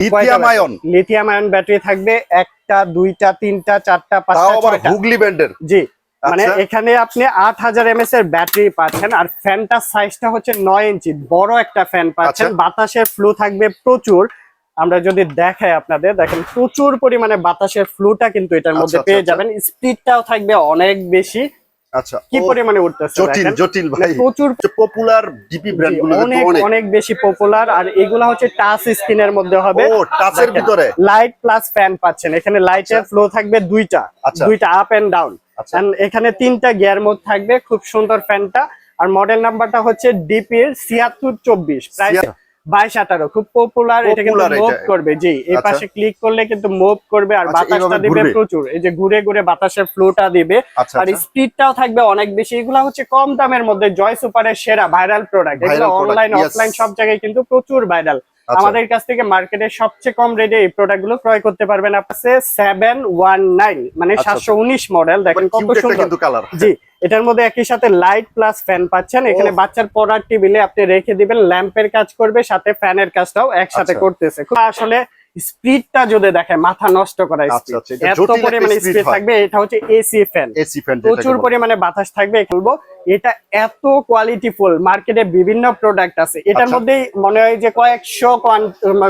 Lithium ion lithium ion battery থাকবে একটা দুইটা তিনটা চারটা পাঁচটা ছয়টা। হুগলি ব্যান্ডের? জি। মানে আচ্ছা। এখানে আপনি আট হাজার এমএস এর ব্যাটারি পাচ্ছেন আর ফ্যানটার সাইজটা হচ্ছে নয় ইঞ্চি। বড় একটা ফ্যান পাচ্ছেন। আচ্ছা। বাতাসের ফ্লু থাকবে প্রচুর। আমরা যদি দেখাই আপনাদের দেখেন প্রচুর পরিমাণে বাতাসের ফ্লুটা কিন্তু এটার মধ্যে আচ্ছা, পেয়ে আচ্ছা, যাবেন। স্পিডটাও থাকবে অনেক বেশি। আচ্ছা কি পরিমাণে উঠতেছে জটিল দেখেন। জটিল মানে ভাই প্রচুর পপুলার ডিপি ব্র্যান্ডগুলো অনেক বেশি পপুলার আর এগুলা হচ্ছে টাচ স্ক্রিনের মধ্যে হবে ও টাচের ভিতরে লাইট প্লাস ফ্যান পাচ্ছেন এখানে লাইটের ফ্লো থাকবে দুইটা আচ্ছা। দুইটা আপ এন্ড ডাউন আচ্ছা। এখানে তিনটা গিয়ার মোড থাকবে খুব সুন্দর ফ্যানটা আর মডেল নাম্বারটা হচ্ছে ডিপির ছিয়াত্তর চব্বিশ ছিয়াত্তর। বাইশ আঠারো খুব পপুলার এটা কিন্তু মুভ করবে জি। এই আচ্ছা। পাশে ক্লিক করলে কিন্তু মুভ করবে আর আচ্ছা, বাতাসটা দিবে প্রচুর। এই যে ঘুরে ঘুরে বাতাসের ফ্লোটা দিবে আচ্ছা আর। স্পিডটাও থাকবে অনেক বেশি। এগুলা হচ্ছে কম দামের মধ্যে জয় সুপারের সেরা ভাইরাল প্রোডাক্ট এগুলো অনলাইন অফলাইন সব জায়গায় কিন্তু প্রচুর ভাইরাল। আমাদের কাছ থেকে মার্কেটে সবচেয়ে কম রেটে এই প্রোডাক্টগুলো ক্রয় করতে পারবেন আপনার সেভেন ওয়ান নাইন মানে সাতশো উনিশ মডেল দেখেন কত সুন্দর। কিন্তু কালার জি এটার মধ্যে একই সাথে লাইট প্লাস ফ্যান পাচ্ছেন। এখানে বাচ্চার পড়ার টেবিলে আপনি রেখে দিবেন ল্যাম্পের কাজ করবে সাথে ফ্যানের কাজটাও একসাথে আচ্ছা। করতেছে। আসলে স্পিডটা যদি দেখে মাথা নষ্ট করা আচ্ছা, স্পিড আচ্ছা, এত পরিমাণে স্পিড থাকবে এটা হচ্ছে এসি ফ্যান এসি ফ্যান প্রচুর পরিমাণে বাতাস থাকবে বলব। এটা এত কোয়ালিটিফুল মার্কেটে বিভিন্ন প্রোডাক্ট আছে এটার আচ্ছা। মধ্যেই মনে হয় যে কয়েকশো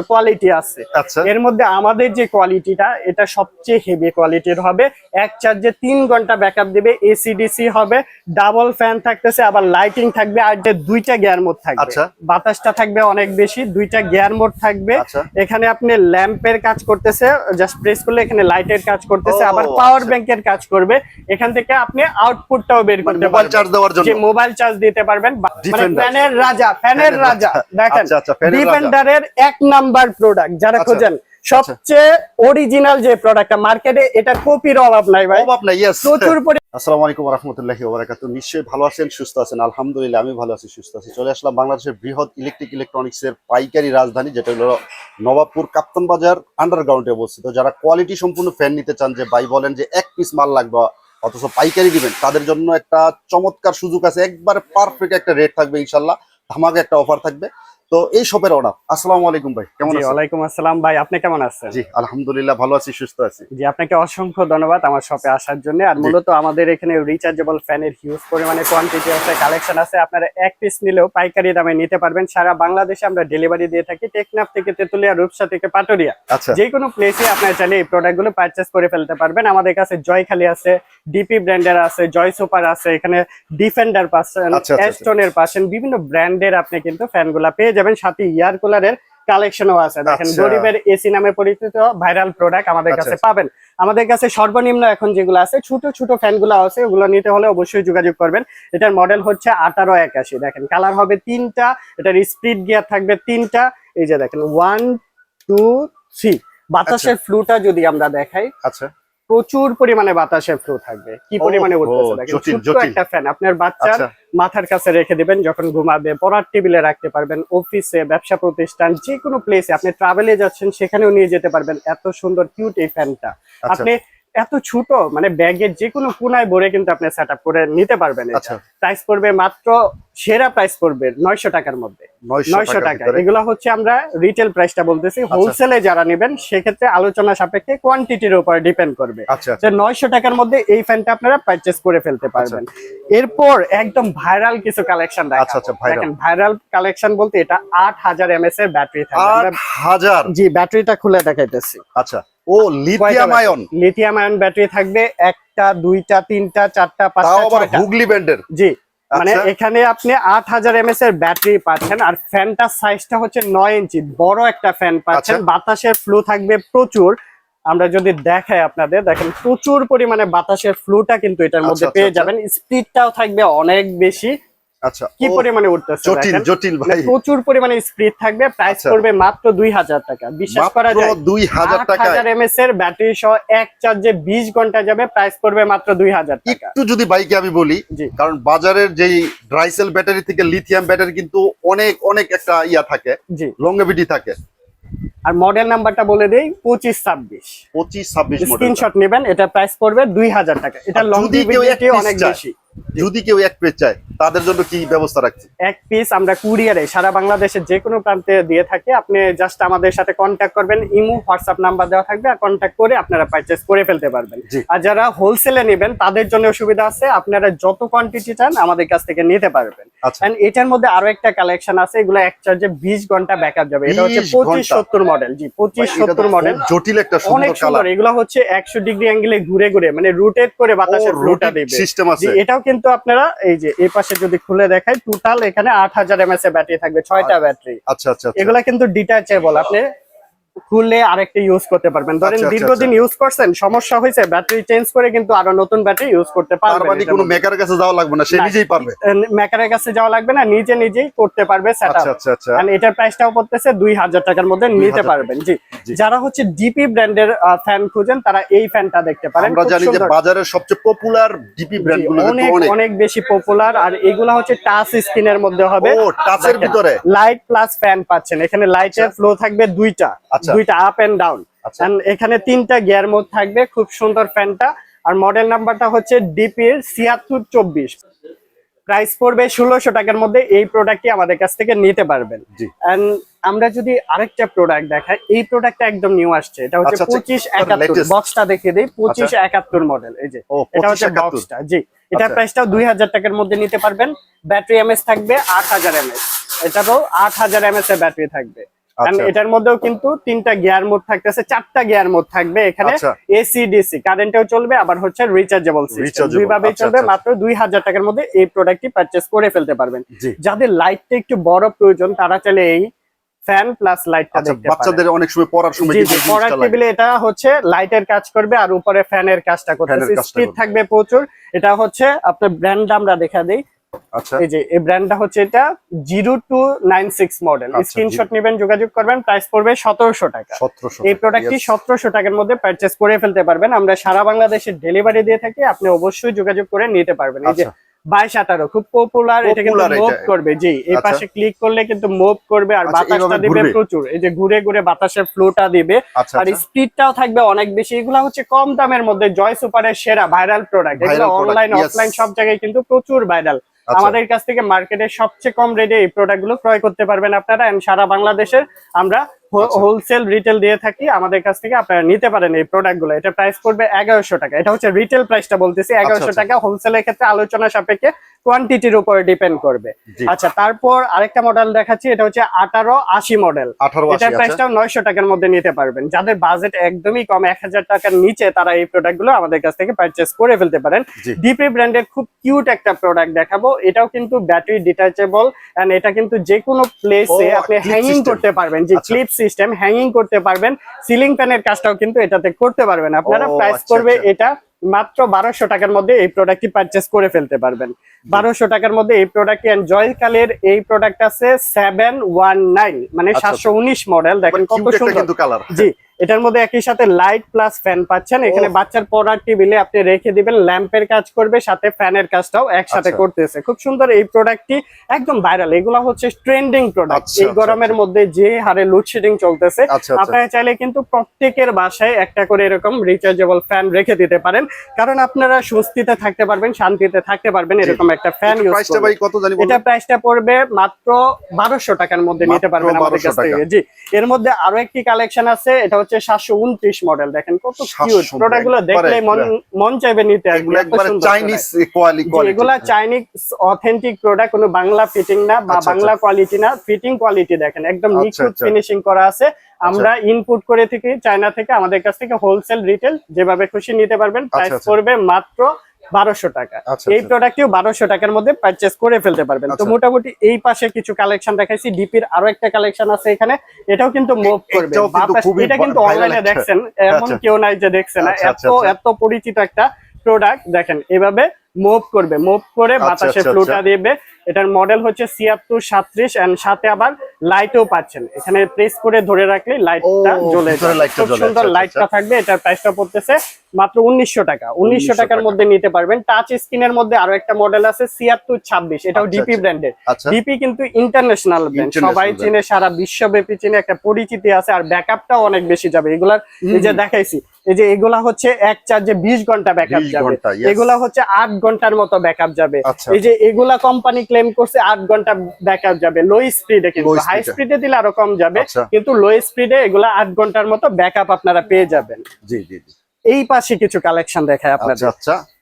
কোয়ালিটি আছে আচ্ছা এর মধ্যে আমাদের যে কোয়ালিটিটা এটা সবচেয়ে হেভি কোয়ালিটির হবে এক চার্জে তিন ঘণ্টা ব্যাকআপ দিবে এসিডিসি হবে ডাবল ফ্যান থাকতেছে আবার লাইটিং থাকবে আর যে দুইটা গিয়ার মোড থাকবে আচ্ছা। বাতাসটা থাকবে অনেক বেশি দুইটা গিয়ার মোড থাকবে। এখানে আপনি ল্যাম্পের কাজ করতেছে জাস্ট প্রেস করলে এখানে লাইটের কাজ করতেছে আবার পাওয়ার। ব্যাংকের কাজ করবে এখান থেকে আপনি আউটপুটটাও বের করতে মোবাইল পারবেন দেওয়ার জন্য। মোবাইল চার্জ দিতে পারবেন মানে ফ্যানের রাজা ফ্যানের রাজা। দেখেন আচ্ছা, আচ্ছা, ডিফেন্ডারের এক নাম্বার প্রোডাক্ট যারা আচ্ছা। খোঁজেন সবচেয়ে অরিজিনাল যে প্রোডাক্টটা মার্কেটে এটা কপির অভাব নাই ভাই। অভাব নাই প্রচুর পরি- আসসালামু আলাইকুম রহমতুল্লাহি ওবারাকাতু নিশ্চয়ই ভালো আছেন সুস্থ আছেন? আলহামদুলিল্লাহ আমি ভালো আছি সুস্থ আছি। চলে আসলাম বাংলাদেশের বৃহৎ ইলেকট্রিক ইলেকট্রনিক্স এর পাইকারি রাজধানী যেটা হলো নবাবপুর কাপ্তান বাজার আন্ডারগ্রাউন্ডে অবস্থিত। যারা কোয়ালিটি সম্পূর্ণ ফ্যান নিতে চান যে ভাই বলেন যে এক পিস মাল লাগবে অথচ পাইকারি দিবেন। তাদের জন্য একটা চমৎকার সুযোগ আছে। একবার পারফেক্ট একটা রেট থাকবে ইনশাল্লাহ। ধামাকে একটা অফার থাকবে। তো এই শপের অনার আসসালামু আলাইকুম ভাই কেমন আছেন? ওয়ালাইকুম আসসালাম ভাই আপনি কেমন আছেন? জি আলহামদুলিল্লাহ ভালো আছি সুস্থ আছি। জি আপনাকে অসংখ্য ধন্যবাদ আমার শপে আসার জন্য। আর মূলত আমাদের এখানে রিচার্জেবল ফ্যানের হিউজ পরিমাণে কোয়ান্টিটি আছে কালেকশন আছে। আপনারা এক পিস নিলেও পাইকারি দামে নিতে পারবেন। সারা বাংলাদেশে আমরা ডেলিভারি দিয়ে থাকি টেকনাফ থেকে তেতুলিয়া রূপসা থেকে পাটুরিয়া। আচ্ছা। যে কোনো প্লেসে আপনারা চাইলে এই প্রোডাক্টগুলো পারচেস করে ফেলতে পারবেন। আমাদের কাছে জয়খালি আছে ডিপি ব্র্যান্ডের আছে জয় সুপার আছে এখানে ডিফেন্ডার পাচ্ছেন আচ্ছা, আচ্ছা, এস্টনের পাচ্ছেন। বিভিন্ন ব্র্যান্ডের আপনি কিন্তু ফ্যানগুলা পেয়ে যাবেন সাথে ইয়ার কুলারের কালেকশনও আছে। দেখেন আচ্ছা। গরিবের এসি নামে পরিচিত ভাইরাল প্রোডাক্ট আমাদের আচ্ছা, কাছে আচ্ছা। পাবেন। আমাদের কাছে সর্বনিম্ন এখন যেগুলো আছে ছোট ছোট ফ্যানগুলো আছে ওগুলো নিতে হলে অবশ্যই যোগাযোগ করবেন। এটার মডেল হচ্ছে আঠারো একাশি। দেখেন কালার হবে তিনটা এটার স্পিড গিয়ার থাকবে তিনটা। এই যে দেখেন ওয়ান টু থ্রি বাতাসের ফ্লুটা যদি আমরা দেখাই আচ্ছা। প্রচুর পরিমাণে বাতাসে ফ্লো থাকবে। কি পরিমাণে পরিমাণে উঠতেছে দেখেন ছোট্ট একটা ফ্যান আপনার বাচ্চার আচ্ছা। মাথার কাছে রেখে দিবেন যখন ঘুমাবে পড়ার টেবিলে রাখতে পারবেন অফিসে ব্যবসা প্রতিষ্ঠান যে কোনো প্লেসে আপনি ট্রাভেলে যাচ্ছেন সেখানেও নিয়ে যেতে পারবেন। এত সুন্দর কিউট এই ফ্যানটা আচ্ছা। আপনি এত ছোট মানে ব্যাগের যে কোনো কোনায় ভরে কিন্তু আপনি সেট করে নিতে পারবেন আচ্ছা। প্রাইস পড়বে মাত্র সেরা প্রাইস পড়বে নয়শো টাকার মধ্যে। নয়শো টাকা। এগুলো হচ্ছে আমরা রিটেল প্রাইসটা বলতেছি। হোলসেলে যারা নেবেন সেক্ষেত্রে আলোচনা সাপেক্ষে কোয়ান্টিটির উপর ডিপেন্ড করবে। আচ্ছা যে নয়শো টাকার মধ্যে এই ফ্যানটা আপনারা পারচেস করে ফেলতে পারবেন। এরপর একদম ভাইরাল কিছু কালেকশন আচ্ছা, আচ্ছা। দেখেন ভাইরাল কালেকশন বলতে এটা আট হাজার এমএস এর ব্যাটারি আট হাজার? জি ব্যাটারিটা খুলে দেখাইতেছি। আচ্ছা। ও lithium ion lithium ion battery থাকবে একটা দুইটা তিনটা চারটা পাঁচটা আবার হুগলি ব্যান্ডের? জি। মানে আচ্ছা। এখানে আপনি আট হাজার এমএস এর ব্যাটারি পাচ্ছেন আর ফ্যানটার সাইজটা হচ্ছে নয় ইঞ্চি। বড় একটা ফ্যান পাচ্ছেন। আচ্ছা। বাতাসের ফ্লু থাকবে প্রচুর। আমরা যদি দেখাই আপনাদের দেখেন প্রচুর পরিমাণে বাতাসের ফ্লুটা কিন্তু এটার মধ্যে আচ্ছা, পেয়ে আচ্ছা, যাবেন। স্পিডটাও থাকবে অনেক বেশি। আচ্ছা কি পরিমাণে উঠতেছে জটিল জটিল মানে ভাই। প্রচুর পরিমাণে স্পিড থাকবে প্রাইস আচ্ছা। পড়বে মাত্র দুই হাজার টাকা। বিশ্বাস করা যায় দুই হাজার টাকায়। হাজার এমএস এর ব্যাটারি সহ এক চার্জে বিশ ঘণ্টা যাবে প্রাইস পড়বে মাত্র দুই হাজার টাকা। একটু যদি বাইকে আমি বলি কারণ বাজারের যেই ড্রাইসেল ব্যাটারি থেকে লিথিয়াম ব্যাটারি কিন্তু অনেক অনেক একটা ইয়া থাকে লংগেভিটি থাকে। আর মডেল নাম্বারটা বলে দেই পঁচিশ ছাব্বিশ। পঁচিশ ছাব্বিশ স্ক্রিনশট নেবেন এটা প্রাইস পড়বে দুই হাজার টাকা। এটা piece অনেক বেশি। যদি কেউ এক চায় তাদের জন্য কি ব্যবস্থা রাখছে? এক পিস আমরা কুরিয়ারে সারা বাংলাদেশের যে কোনো প্রান্তে দিয়ে থাকি আপনি জাস্ট আমাদের সাথে কন্ট্যাক্ট করবেন ইমো হোয়াটসঅ্যাপ নাম্বার দেওয়া থাকবে আর কন্ট্যাক্ট করে আপনারা পারচেস করে ফেলতে পারবেন। আর যারা হোলসেলে নেবেন তাদের জন্য সুবিধা আছে আপনারা যত কোয়ান্টিটি চান আমাদের কাছ থেকে নিতে পারবেন। আচ্ছা। এন্ড এটার মধ্যে আরও একটা কালেকশন আছে এগুলো এক চার্জে বিশ ঘণ্টা ব্যাকআপ যাবে। এটা হচ্ছে 20 পঁচিশ সত্তর মডেল জি পঁচিশ এটা তো সত্তর খুব মডেল জটিল একটা অনেক সুন্দর। কালার এগুলো হচ্ছে একশো ডিগ্রি অ্যাঙ্গেলে ঘুরে ঘুরে মানে রুটেট করে বাতাসের ফ্লোটা দেবে। সিস্টেম আছে। এটাও কিন্তু আপনারা এই যে এই পাশে যদি খুলে দেখাই টোটাল এখানে আট হাজার এমএস এর ব্যাটারি থাকবে ছয়টা ব্যাটারি আচ্ছা আচ্ছা আচ্ছা। এগুলা কিন্তু ডিটাচেবল আপনি খুললে আরেকটা ইউজ করতে পারবেন। ধরেন আচ্ছা, আচ্ছা, দীর্ঘদিন ইউজ করছেন সমস্যা হয়েছে ব্যাটারি চেঞ্জ করে কিন্তু আরও নতুন ব্যাটারি ইউজ করতে পারবেন। মানে কোনো মেকারের কাছে যাওয়া লাগবে না সে নিজেই পারবে। মেকারের কাছে যাওয়া লাগবে না নিজে নিজেই করতে পারবে সেট আচ্ছা আচ্ছা আচ্ছা। এটার প্রাইসটাও পড়তেছে দুই হাজার টাকার মধ্যে নিতে পারবেন। জি। যারা হচ্ছে ডিপি ব্র্যান্ডের ফ্যান খুঁজেন তারা এই ফ্যানটা দেখতে পারেন। আমরা জানি যে। বাজারের সবচেয়ে পপুলার ডিপি ব্র্যান্ড জি, গুলো অনেক অনেক। অনেক বেশি পপুলার আর এগুলা হচ্ছে টাচ স্ক্রিনের মধ্যে হবে। ও টাচের ভিতরে। লাইট প্লাস ফ্যান পাচ্ছেন। এখানে লাইটের ফ্লো থাকবে দুইটা। আচ্ছা। দুইটা আপ এন্ড ডাউন আচ্ছা। এখানে তিনটা গিয়ার মোড থাকবে খুব সুন্দর ফ্যানটা আর মডেল নাম্বারটা হচ্ছে ডিপির ছিয়াত্তর চব্বিশ। প্রাইস পড়বে ষোলোশো টাকার মধ্যে এই প্রোডাক্টটি আমাদের কাছ থেকে নিতে পারবেন। আমরা যদি আরেকটা প্রোডাক্ট দেখাই এই প্রোডাক্টটা একদম নিউ আসছে। এটা হচ্ছে আচ্ছা, আচ্ছা, পঁচিশ একাত্তর। বক্সটা দেখে দিই পঁচিশ একাত্তর মডেল এই যে। এটা হচ্ছে বক্সটা জি। এটা আচ্ছা। প্রাইসটাও দুই হাজার টাকার মধ্যে নিতে পারবেন। ব্যাটারি এমএস থাকবে আট হাজার এমএস এটারও আট হাজার এমএস এর ব্যাটারি থাকবে। And আচ্ছা। এটার মধ্যেও কিন্তু তিনটা গিয়ার মোড থাকতেছে চারটা গিয়ার মোড থাকবে এখানে আচ্ছা। এসি ডিসি কারেন্টেও চলবে আবার হচ্ছে রিচার্জেবল সিস্টেম দুইভাবেই আচ্ছা, চলবে আচ্ছা, মাত্র দুই হাজার টাকার মধ্যে এই প্রোডাক্টটি পারচেস করে ফেলতে পারবেন। যাদের লাইটটা একটু বড় প্রয়োজন তারা চাইলে এই ফ্যান প্লাস লাইটটা আচ্ছা দেখতে পারেন। বাচ্চাদের অনেক সময় পড়ার সময় কিন্তু পড়ার টেবিলে এটা হচ্ছে লাইটের কাজ করবে আর উপরে ফ্যানের কাজটা করতেছে। কাজটা স্পিড করবে। থাকবে প্রচুর। এটা হচ্ছে আপনার ব্র্যান্ড আমরা দেখা দেই আচ্ছা। এই যে এই ব্র্যান্ডটা হচ্ছে এটা zero two nine six model আচ্ছা, স্ক্রিনশট নেবেন যোগাযোগ করবেন প্রাইস পড়বে সতেরোশো টাকা। এই প্রোডাক্টটি সতেরোশো টাকার মধ্যে পারচেস করে ফেলতে পারবেন। আমরা সারা বাংলাদেশে ডেলিভারি দিয়ে থাকি আপনি অবশ্যই যোগাযোগ করে নিতে পারবেন। এই যে আচ্ছা। বাইশ আঠারো খুব পপুলার এটা কিন্তু মুভ করবে জি। এই আচ্ছা। পাশে ক্লিক করলে কিন্তু মুভ করবে আর আচ্ছা, বাতাসটা দিবে প্রচুর। এই যে ঘুরে ঘুরে বাতাসের ফ্লোটা দিবে। আচ্ছা আর। স্পিডটাও থাকবে অনেক বেশি। এগুলো হচ্ছে কম দামের মধ্যে জয় সুপারের সেরা ভাইরাল প্রোডাক্ট এগুলো অনলাইন অফলাইন সব জায়গায় কিন্তু প্রচুর ভাইরাল। আমাদের কাছ থেকে মার্কেটের সবচেয়ে কম রেটে এই প্রোডাক্টগুলো ক্রয় করতে পারবেন আপনারা। সারা বাংলাদেশের আমরা। হোলসেল রিটেল দিয়ে থাকি। আমাদের কাছ থেকে আপনারা নিতে পারেন এই প্রোডাক্টগুলো। এটা প্রাইস পড়বে এগারোশো টাকা। এটা হচ্ছে রিটেল প্রাইসটা বলতেছি। এগারোশো আচ্ছা। টাকা হোলসেলের ক্ষেত্রে আলোচনা সাপেক্ষে কোয়ান্টিটির উপরে ডিপেন্ড করবে। আচ্ছা তারপর আরেকটা মডেল দেখাচ্ছি এটা হচ্ছে আঠারো আশি মডেল এটার আচ্ছা। প্রাইসটাও নয়শো টাকার মধ্যে নিতে পারবেন। যাদের বাজেট একদমই কম এক হাজার টাকার নিচে তারা এই প্রোডাক্টগুলো আমাদের কাছ থেকে পারচেস করে ফেলতে পারেন। ডিপি ব্র্যান্ডের খুব কিউট একটা প্রোডাক্ট দেখাবো। এটাও কিন্তু ব্যাটারি ডিটাচেবল এন্ড এটা কিন্তু যে কোনো প্লেসে আপনি হ্যাঙ্গিং করতে পারবেন। যে আচ্ছা। ক্লিপ সিস্টেম হ্যাঙ্গিং করতে পারবেন। সিলিং ফ্যানের কাজটাও কিন্তু এটাতে করতে পারবেন। আপনারা প্রাইস আচ্ছা, করবে আচ্ছা। এটা মাত্র বারোশো টাকার মধ্যে এই প্রোডাক্টটি পারচেস করে ফেলতে পারবেন। বারোশো টাকার মধ্যে এই প্রোডাক্ট প্রোডাক্টটি জয়কালের এই প্রোডাক্ট আছে সেভেন ওয়ান নাইন মানে আচ্ছা, সাতশো উনিশ মডেল দেখেন কত সুন্দর। কালার জি এটার মধ্যে একই সাথে লাইট প্লাস ফ্যান পাচ্ছেন। এখানে। বাচ্চার পড়ার টেবিলে আপনি রেখে দিবেন ল্যাম্পের কাজ করবে সাথে ফ্যানের কাজটাও একসাথে আচ্ছা। করতেছে। খুব সুন্দর এই প্রোডাক্টটি একদম ভাইরাল এগুলো হচ্ছে ট্রেন্ডিং প্রোডাক্ট আচ্ছা, এই আচ্ছা, গরমের মধ্যে যে হারে লোডশেডিং চলতেছে আচ্ছা আচ্ছা। আপনারা চাইলে কিন্তু প্রত্যেকের বাসায় একটা করে এরকম রিচার্জেবল ফ্যান রেখে দিতে পারেন। কারণ আপনারা স্বস্তিতে থাকতে পারবেন শান্তিতে থাকতে পারবেন এরকম একটা ফ্যান ইউজ প্রাইসটা ভাই কত জানি এটা প্রাইসটা পড়বে মাত্র বারোশো টাকার মধ্যে নিতে পারবেন আমাদের কাছ থেকে। জি। এর মধ্যে আরও একটি কালেকশন আছে এটা হচ্ছে সাতশো উনত্রিশ মডেল দেখেন কত কিউট প্রোডাক্টগুলো দেখলে মন মন চাইবে নিতে এগুলো একবারে চাইনিজ কোয়ালিটি জি, এগুলা চাইনিজ অথেন্টিক প্রোডাক্ট কোনো বাংলা ফিটিং না বা আচ্ছা, বাংলা কোয়ালিটি না ফিটিং কোয়ালিটি দেখেন। একদম আচ্ছা, নিখুঁত আচ্ছা। ফিনিশিং করা আছে। আমরা ইনপুট করে থেকে চায়না থেকে আমাদের কাছ থেকে হোলসেল রিটেল যেভাবে খুশি নিতে পারবেন প্রাইস করবে পড়বে মাত্র বারোশো টাকা। আচ্ছা, এই প্রোডাক্ট প্রোডাক্টটিও বারোশো টাকার মধ্যে পারচেস করে ফেলতে পারবেন। তো আচ্ছা। মোটামুটি এই পাশে কিছু কালেকশন দেখাইছি ডিপির আরও একটা কালেকশন আছে এখানে। এটাও কিন্তু মুভ করবে। এটা কিন্তু অনলাইনে দেখছেন এমন আচ্ছা। কেউ নাই যে দেখছে না। আচ্ছা, এত আচ্ছা, আচ্ছা। এত পরিচিত একটা প্রোডাক্ট দেখেন এভাবে মুভ করবে। মুভ করে আচ্ছা, বাতাসে আচ্ছা, ফ্লুটা আচ্ছা। দিবে। এটার মডেল হচ্ছে ছিয়াত্তর সাত্রিশ এন্ড সাথে আবার লাইটও পাচ্ছেন। এখানে প্রেস করে ধরে রাখলে লাইটটা জ্বলে খুব সুন্দর আচ্ছা, লাইটটা আচ্ছা। থাকবে। এটার প্রাইসটা পড়তেছে মাত্র উনিশশো টাকা। উনিশশো টাকার মধ্যে নিতে পারবেন। টাচ স্ক্রিনের মধ্যে আরও একটা মডেল আছে ছিয়াত্তর ছাব্বিশ। এটাও আচ্ছা, ডিপি আচ্ছা। ব্র্যান্ডের আচ্ছা। ডিপি কিন্তু ইন্টারন্যাশনাল ব্র্যান্ড সবাই। চিনে সারা বিশ্বব্যাপী চিনে। একটা পরিচিতি আছে আর ব্যাকআপটাও অনেক বেশি যাবে। এগুলার যে দেখাইছি এই যে এগুলা হচ্ছে এক চার্জে বিশ ঘণ্টা ব্যাকআপ যাবে। এগুলা হচ্ছে আট ঘণ্টার মতো ব্যাকআপ যাবে। আচ্ছা। এই যে এগুলা কোম্পানি ক্লেম করছে আট ঘণ্টা ব্যাকআপ যাবে। লো স্পিডে কিন্তু হাই। স্পিডে দিলে আরও কম যাবে। আচ্ছা। কিন্তু লো স্পিডে এগুলা আট ঘণ্টার মতো ব্যাকআপ আপনারা পেয়ে যাবেন। জি জি জি। এই পাশে কিছু কালেকশন দেখায় আপনার আপনাদের। আচ্ছা মানে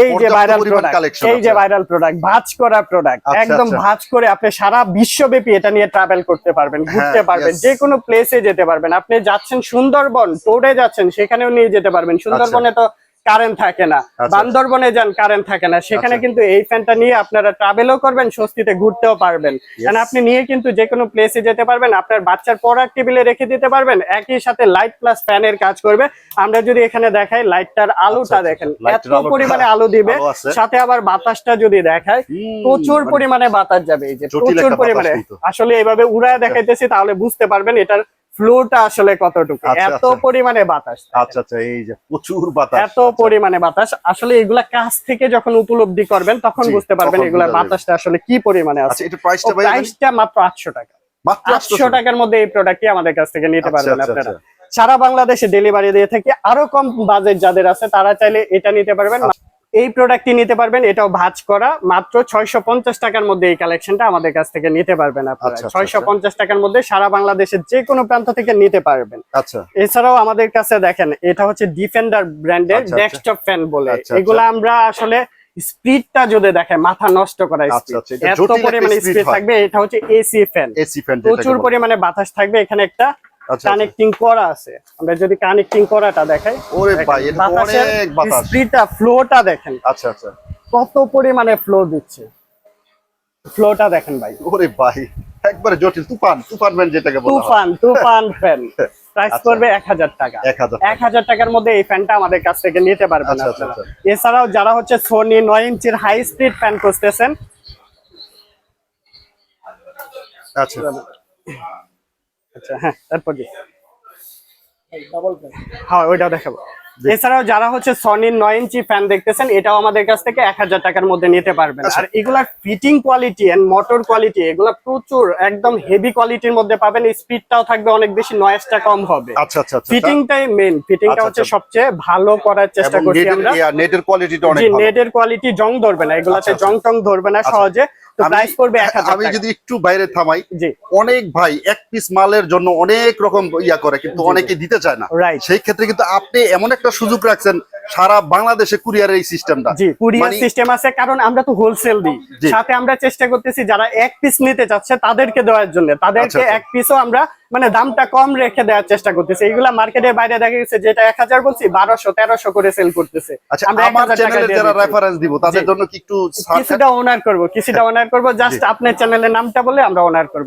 এই যে ভাইরাল প্রোডাক্ট এই যে ভাইরাল প্রোডাক্ট ভাঁজ করা প্রোডাক্ট আচ্ছা, একদম আচ্ছা। ভাঁজ করে আপনি সারা বিশ্বব্যাপী এটা নিয়ে ট্রাভেল করতে পারবেন ঘুরতে হ্যাঁ, পারবেন yes. যে কোনো প্লেসে যেতে পারবেন আপনি যাচ্ছেন সুন্দরবন টোরে যাচ্ছেন সেখানেও নিয়ে যেতে পারবেন সুন্দরবনে তো কারেন্ট থাকে না। আচ্ছা। বান্দরবনে যান কারেন্ট থাকে না। সেখানে আচ্ছা। কিন্তু এই ফ্যানটা নিয়ে আপনারা ট্রাভেলও করবেন স্বস্তিতে ঘুরতেও পারবেন। কারণ আপনি নিয়ে কিন্তু যে কোনো প্লেসে যেতে পারবেন আপনার বাচ্চার পড়ার টেবিলে রেখে দিতে পারবেন একই সাথে লাইট প্লাস ফ্যানের কাজ করবে। আমরা যদি এখানে দেখাই লাইটটার আলোটা আচ্ছা, দেখেন এত পরিমাণে আলো দিবে। সাথে আবার বাতাসটা যদি দেখায় প্রচুর মানে পরিমাণে বাতাস যাবে। এই যে প্রচুর পরিমাণে। আসলে এইভাবে উড়ায় দেখাইতেছি তাহলে বুঝতে পারবেন এটার ফ্লোটা আসলে কতটুকু? আচ্ছা, এত আচ্ছা। পরিমাণে বাতাস আচ্ছা আচ্ছা এই যে প্রচুর বাতাস। এত পরিমাণে বাতাস। আসলে এগুলা কাছ থেকে যখন উপলব্ধি করবেন তখন বুঝতে পারবেন এগুলা বাতাসটা আসলে কি পরিমাণে আছে। আচ্ছা এটা প্রাইসটা ভাই প্রাইসটা মাত্র আটশো টাকা। মাত্র আটশো টাকার মধ্যে এই প্রোডাক্টটি আমাদের কাছ থেকে নিতে আচ্ছা, পারবেন আচ্ছা, আপনারা। আচ্ছা। সারা বাংলাদেশে ডেলিভারি দিয়ে থাকি। আরও কম বাজেট যাদের আছে তারা চাইলে এটা নিতে পারবেন। আচ্ছা। এই প্রোডাক্টটি নিতে পারবেন এটাও ভাঁজ করা মাত্র ছয়শো পঞ্চাশ টাকার মধ্যে এই কালেকশনটা আমাদের কাছ থেকে নিতে পারবেন আপনারা। আচ্ছা, আচ্ছা, ছয়শো পঞ্চাশ টাকার মধ্যে সারা বাংলাদেশের যে কোনো প্রান্ত থেকে নিতে পারবেন। আচ্ছা। এছাড়াও আমাদের কাছে দেখেন এটা হচ্ছে ডিফেন্ডার ব্র্যান্ডের আচ্ছা, আচ্ছা। ডেস্কটপ ফ্যান বলে। আচ্ছা, এগুলো আমরা আসলে স্পিডটা যদি দেখে মাথা নষ্ট করা আচ্ছা, আচ্ছা, এত পরিমাণে স্পিড থাকবে এটা হচ্ছে এসি ফ্যান এসি ফ্যান প্রচুর পরিমাণে বাতাস থাকবে এখানে একটা আচ্ছা কানেক্টিং করা আছে। আমরা যদি কানেক্টিং করাটা দেখাই ওরে ভাই এটা অনেক বাতাস। স্পিডটা ফ্লোটা দেখেন। আচ্ছা আচ্ছা। কত পরিমাণে ফ্লো দিচ্ছে। ফ্লোটা দেখেন ভাই। ওরে ভাই একবারে জটিল তুফান তুফান ফ্যান যেটাকে বলা হয়। তুফান তুফান ফ্যান প্রাইস আচ্ছা। করবে এক হাজার টাকা। এক হাজার এক হাজার টাকার মধ্যে এই ফ্যানটা আমাদের কাছ থেকে নিতে পারবেন আচ্ছা, আচ্ছা, আপনারা। এছাড়াও যারা হচ্ছে সোনি নয় ইঞ্চির হাই স্পিড ফ্যান খুঁজতেছেন আচ্ছা। আচ্ছা হ্যাঁ তারপর কি হ্যাঁ ওইটাও দেখাবো। এছাড়াও যারা হচ্ছে সনির নয় ইঞ্চি ফ্যান দেখতেছেন এটাও আমাদের কাছ থেকে এক হাজার টাকার মধ্যে নিতে পারবেন। আচ্ছা। আর এগুলার fitting quality and motor quality এগুলা প্রচুর একদম হেভি কোয়ালিটির মধ্যে পাবেন। স্পিডটাও থাকবে অনেক বেশি নয়েজটা কম হবে। আচ্ছা আচ্ছা আচ্ছা। ফিটিংটাই মেন ফিটিংটা হচ্ছে আচ্ছা। সবচেয়ে ভালো করার চেষ্টা করছি আমরা। নেটের কোয়ালিটিটা অনেক নেটের কোয়ালিটি জং ধরবে না এগুলাতে আচ্ছা। জং টং ধরবে না। সহজে। প্রাইস পড়বে আমি যদি একটু বাইরে থামাই অনেক ভাই এক পিস মালের জন্য অনেক রকম ইয়া করে কিন্তু। অনেকে দিতে চায় না। সেই ক্ষেত্রে কিন্তু আপনি এমন একটা সুযোগ রাখছেন সারা বাংলাদেশে কুরিয়ারের এই সিস্টেমটা জি কুরিয়ার সিস্টেম আছে কারণ আমরা তো হোলসেল দিই। সাথে আমরা চেষ্টা করতেছি যারা এক পিস নিতে চাচ্ছে তাদেরকে দেওয়ার জন্য। তাদেরকে এক পিস এক পিসও আমরা মানে দামটা কম রেখে দেওয়ার চেষ্টা করতেছি। এগুলা মার্কেটের বাইরে দেখা গেছে যেটা এক হাজার বলছি বারোশো তেরোশো করে সেল করতেছে। আচ্ছা আমরা আমার 1000 টাকা চ্যানেলে দিয়ে যারা দিচ্ছি। রেফারেন্স দিব তাদের জি। জন্য কি একটু ছাড় কিছুটা ওনার করব কিছুটা ওনার করব জাস্ট আপনার চ্যানেলের নামটা বলে আমরা ওনার করব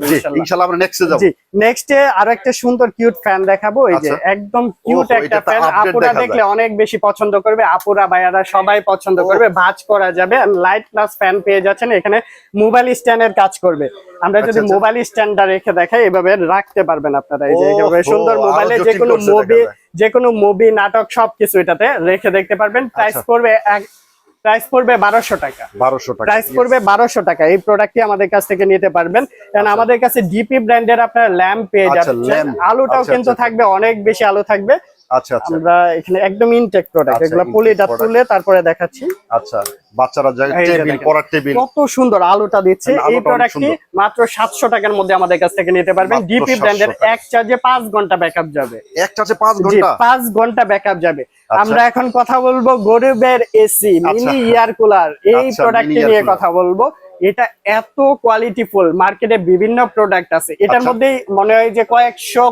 নেক্সটে আরও একটা সুন্দর কিউট ফ্যান দেখাবো এই যে আচ্ছা। একদম কিউট একটা ফ্যান আপুরা দেখলে অনেক বেশি পছন্দ করবে আপুরা ভাইয়ারা সবাই পছন্দ করবে ভাঁজ করা যাবে লাইট প্লাস ফ্যান পেয়ে যাচ্ছেন এখানে মোবাইল স্ট্যান্ডের কাজ করবে। আমরা যদি আচ্ছা, আচ্ছা। মোবাইল স্ট্যান্ডটা রেখে দেখাই এভাবে রাখতে পারবেন আপনারা। এই যে সুন্দর মোবাইলে যে কোনো মুভি যে কোনো মুভি নাটক সবকিছু এটাতে রেখে দেখতে পারবেন। প্রাইস আচ্ছা। পড়বে এক প্রাইস পড়বে বারোশো টাকা। বারোশো টাকা প্রাইস পড়বে বারোশো টাকা। এই প্রোডাক্টটি আমাদের কাছ থেকে নিতে পারবেন। কারণ আচ্ছা। আমাদের কাছে ডিপি ব্র্যান্ডের আপনার ল্যাম্প পেয়ে যাচ্ছে যাচ্ছেন। আলুটাও আচ্ছা, কিন্তু আচ্ছা। থাকবে অনেক বেশি আলু থাকবে। আচ্ছা আচ্ছা। আমরা এখানে একদম ইনটেক প্রোডাক্ট আচ্ছা, এগুলো পলিটা তুলে তারপরে দেখাচ্ছি। আচ্ছা বাচ্চারা যায় টেবিল পড়ার টেবিল। কত সুন্দর আলুটা দিচ্ছে। এই প্রোডাক্টটি মাত্র সাতশো টাকার মধ্যে আমাদের কাছ থেকে নিতে পারবেন। ডিপি 700 ব্র্যান্ডের এক চার্জে পাঁচ ঘণ্টা ব্যাকআপ যাবে। একটা আছে পাঁচ ঘণ্টা? পাঁচ ঘণ্টা ব্যাকআপ যাবে। আচ্ছা। আমরা এখন কথা বলব গরিবের এসি আচ্ছা। মিনি ইয়ার কুলার এই আচ্ছা, প্রোডাক্টটি নিয়ে কথা বলব। এটা এত কোয়ালিটিফুল মার্কেটে বিভিন্ন প্রোডাক্ট আছে। এটার আচ্ছা। মধ্যেই মনে হয় যে কয়েকশো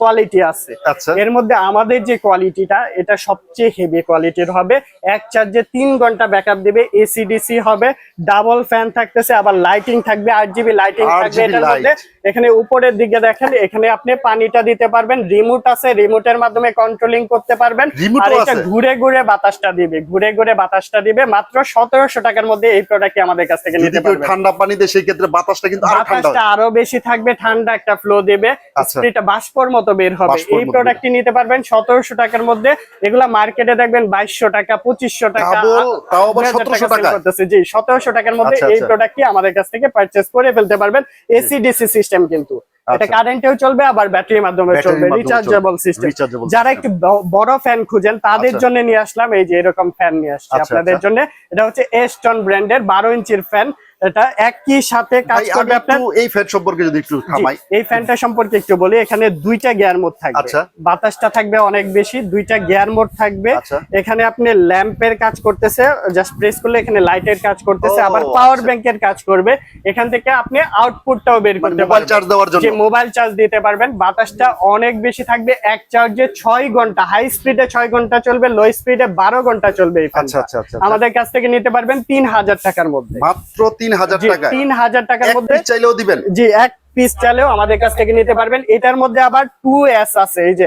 কোয়ালিটি আছে। আচ্ছা। এর মধ্যে আমাদের যে কোয়ালিটিটা এটা সবচেয়ে হেভি কোয়ালিটির হবে। এক চার্জে তিন ঘণ্টা ব্যাকআপ দিবে এসিডিসি হবে ডাবল ফ্যান থাকতেছে আবার লাইটিং থাকবে আট জিবি লাইটিং থাকবে এটার মধ্যে। এখানে উপরের দিকে দেখেন এখানে আপনি পানিটা দিতে পারবেন রিমোট আছে রিমোটের মাধ্যমে কন্ট্রোলিং করতে পারবেন। আর এটা ঘুরে ঘুরে বাতাসটা দিবে ঘুরে ঘুরে বাতাসটা দিবে। মাত্র সতেরোশো টাকার মধ্যে এই প্রোডাক্টটি আমাদের কাছ থেকে যদি নিতে পারবেন ঠান্ডা পানিতে সেই ক্ষেত্রে বাতাসটা কিন্তু আরও ঠান্ডা আরও বেশি থাকবে ঠান্ডা একটা ফ্লো দেবে। স্প্রেটা বাষ্পর মতো বের হবে। এই প্রোডাক্টটি নিতে পারবেন সতেরোশো টাকার মধ্যে। এগুলা মার্কেটে দেখবেন বাইশশো টাকা পঁচিশশো টাকা Double, তাও আবার 2000 টাকা 1700 sell টাকায়? করতেছে। জি সতেরোশো টাকার মধ্যে আচ্ছা, এই আচ্ছা। প্রোডাক্টটি আমাদের কাছ থেকে পারচেস করে ফেলতে পারবেন। এসি ডিসি সিস্টেম কিন্তু। এটা আচ্ছা। কারেন্টেও চলবে আবার ব্যাটারির মাধ্যমে চলবে রিচার্জেবল সিস্টেম যারা একটু বড় ফ্যান খুঁজেন তাদের আচ্ছা। জন্য নিয়ে আসলাম এই যে এরকম ফ্যান নিয়ে আসছি আচ্ছা, আপনাদের আচ্ছা। জন্য এটা হচ্ছে এস্টন ব্র্যান্ডের বারো ইঞ্চির ফ্যান এটা একই সাথে কাজ করবে আপনার এই ফ্যান সম্পর্কে যদি একটু থামাই। এই ফ্যানটা সম্পর্কে একটু বলি এখানে দুইটা গিয়ার মোড থাকবে। আচ্ছা। বাতাসটা থাকবে অনেক বেশি দুইটা গিয়ার মোড থাকবে। আচ্ছা। এখানে আপনি ল্যাম্পের কাজ করতেছে জাস্ট প্রেস করলে এখানে লাইটের কাজ করতেছে আবার পাওয়ার আচ্ছা। ব্যাংকের কাজ করবে। এখান থেকে আপনি আউটপুটটাও বের মানে করতে মোবাইল চার্জ দেওয়ার জন্য। যে মোবাইল চার্জ দিতে পারবেন বাতাসটা অনেক বেশি থাকবে এক চার্জে ছয় ঘণ্টা হাই স্পিডে ছয় ঘণ্টা চলবে লো স্পিডে বারো ঘণ্টা চলবে এই আচ্ছা। আমাদের কাছ থেকে নিতে পারবেন তিন হাজার টাকার মধ্যে। মাত্র তিন হাজার জি, টাকা তিন হাজার টাকার মধ্যে চাইলেও দিবেন। জি এক পিস চালেও আমাদের কাছ থেকে নিতে পারবেন। এটার মধ্যে আবার টু এস আছে এই যে।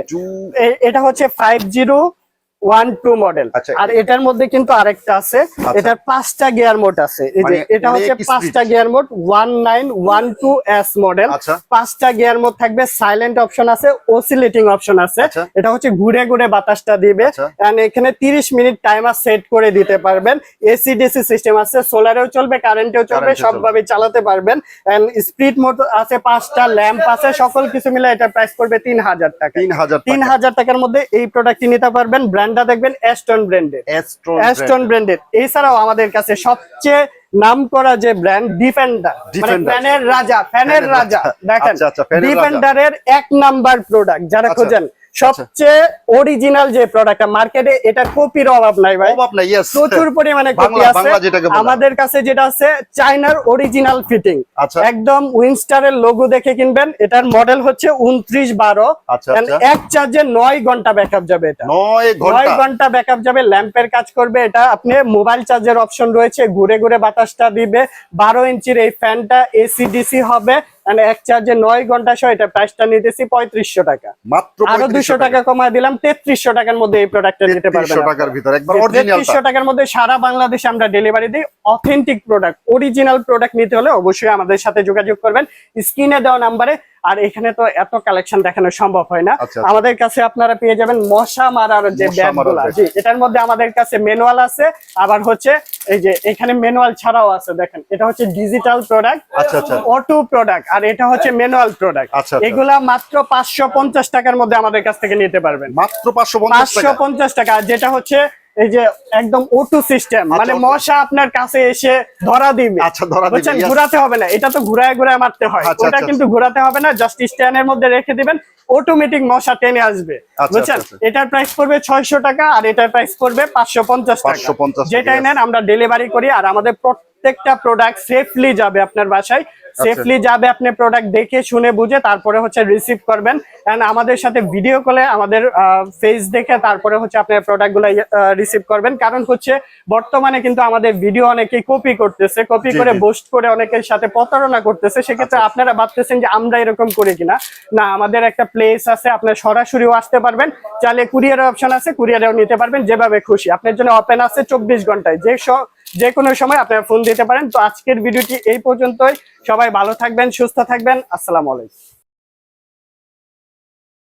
এটা হচ্ছে five zero one two model. আচ্ছা। আর এটার মধ্যে কিন্তু আরেকটা আছে। এটার পাঁচটা গিয়ার মোড আছে। এই যে মানে এটা হচ্ছে পাঁচটা gear mode one nine one two S model. আচ্ছা। পাঁচটা গিয়ার মোড থাকবে সাইলেন্ট অপশন আছে অসিলেটিং অপশন আছে। আচ্ছা। এটা হচ্ছে ঘুরে ঘুরে বাতাসটা দিবে। আচ্ছা। এখানে 30 মিনিট টাইমার সেট করে দিতে পারবেন। এসি ডিসি সিস্টেম আছে সোলারেও চলবে কারেন্টেও চলবে। সবভাবে চালাতে পারবেন। এন্ড স্পিড মোড আছে পাঁচটা ল্যাম্প আছে সকল কিছু মিলে এটা প্রাইস করবে তিন হাজার টাকা। তিন হাজার হাজার টাকার মধ্যে এই প্রোডাক্টটি নিতে পারবেন। ব্র্যান্ডটা দেখবেন অ্যাস্টন ব্র্যান্ডের অ্যাস্টন অ্যাস্টন ব্র্যান্ডের এছাড়াও আমাদের কাছে সবচেয়ে নাম করা যে ব্র্যান্ড ডিফেন্ডার মানে। ফ্যানের রাজা ফ্যানের রাজা। দেখেন আচ্ছা, আচ্ছা। ডিফেন্ডারের এক নাম্বার প্রোডাক্ট যারা আচ্ছা। খোঁজেন সবচেয়ে অরিজিনাল যে প্রোডাক্টটা মার্কেটে এটা কপির অভাব নাই ভাই। অভাব নাই ইয়েস প্রচুর পরিমাণে কপি আছে। আমাদের কাছে যেটা আছে চাইনার অরিজিনাল ফিটিং আচ্ছা। একদম উইনস্টারের লোগো দেখে কিনবেন। এটার মডেল হচ্ছে উনত্রিশ বারো। আচ্ছা And আচ্ছা। এক চার্জে নয় ঘণ্টা ব্যাকআপ যাবে এটা। নয় নয় ঘণ্টা ঘণ্টা ব্যাকআপ যাবে। ল্যাম্পের কাজ করবে এটা। আপনি মোবাইল চার্জের অপশন রয়েছে। ঘুরে ঘুরে বাতাসটা দিবে। বারো ইঞ্চির এই ফ্যানটা এসি ডিসি হবে। And এক চার্জে নয় ঘণ্টা সহ এটা প্রাইসটা নিতেছি পঁয়ত্রিশশো টাকা। মাত্র আরও দুশো টাকা। কমায় দিলাম তেত্রিশশো টাকার মধ্যে এই প্রোডাক্টটা নিতে পারবেন তেত্রিশশো টাকার ভিতর। তেত্রিশশো টাকার মধ্যে সারা বাংলাদেশে আমরা ডেলিভারি দিই। অথেন্টিক প্রোডাক্ট অরিজিনাল প্রোডাক্ট নিতে হলে অবশ্যই আমাদের সাথে যোগাযোগ করবেন। স্ক্রিনে দেওয়া নাম্বারে আর এখানে তো এত কালেকশন দেখানো সম্ভব হয় না আচ্ছা, আচ্ছা। আমাদের কাছে আপনারা পেয়ে যাবেন মশা মারার যে মশা ব্যাট মারারগুলা bat। জি এটার মধ্যে আমাদের কাছে ম্যানুয়াল আছে আবার হচ্ছে এই যে এখানে ম্যানুয়াল ছাড়াও আছে দেখেন এটা হচ্ছে ডিজিটাল প্রোডাক্ট। অটো প্রোডাক্ট আর এটা হচ্ছে ম্যানুয়াল প্রোডাক্ট আচ্ছা, আচ্ছা। এগুলা মাত্র পাঁচশো পঞ্চাশ টাকার মধ্যে আমাদের কাছ থেকে নিতে পারবেন মাত্র পাঁচশো পঞ্চাশ টাকা যেটা হচ্ছে এই যে একদম ওটু সিস্টেম মানে মশা আপনার কাছে এসে ধরা দিবে। আচ্ছা, ধরা দিবে, বুঝছেন? ঘোরাতে হবে না এটা তো ঘুরায় ঘুরায় মারতে হয়। আচ্ছা, ওটা আচ্ছা, কিন্তু ঘোরাতে হবে না জাস্ট স্ট্যান্ডের মধ্যে রেখে দিবেন অটোমেটিক মশা টেনে আসবে। আচ্ছা, বুঝছেন? আচ্ছা। এটার প্রাইস পড়বে ছয়শো টাকা আর এটার প্রাইস পড়বে পাঁচশো পঞ্চাশ টাকা। 550 টাকা, যেটাই নেন আমরা ডেলিভারি করি আর আমাদের প্রত্যেকটা প্রোডাক্ট সেফলি যাবে আপনার বাসায়। আচ্ছা। সেফলি যাবে আপনি প্রোডাক্ট দেখে শুনে বুঝে তারপরে হচ্ছে রিসিভ করবেন। এন্ড আমাদের সাথে ভিডিও কলে আমাদের ফেস দেখে তারপরে হচ্ছে আপনার প্রোডাক্টগুলো রিসিভ করবেন। কারণ হচ্ছে বর্তমানে কিন্তু আমাদের ভিডিও অনেকেই কপি করতেছে কপি করে বোস্ট করে অনেকের সাথে প্রতারণা করতেছে। সেক্ষেত্রে আচ্ছা। আপনারা ভাবতেছেন যে আমরা এরকম করি কিনা। না আমাদের একটা প্লেস আছে আপনার সরাসরিও আসতে পারবেন। চাইলে কুরিয়ারের অপশন আছে কুরিয়ারেও নিতে পারবেন যেভাবে খুশি। আপনার জন্য ওপেন আছে চব্বিশ ঘন্টায়। যে যে কোনো সময় আপনারা ফোন দিতে পারেন। তো আজকের ভিডিওটি এই পর্যন্তই। সবাই ভালো থাকবেন, সুস্থ থাকবেন। আসসালামু আলাইকুম।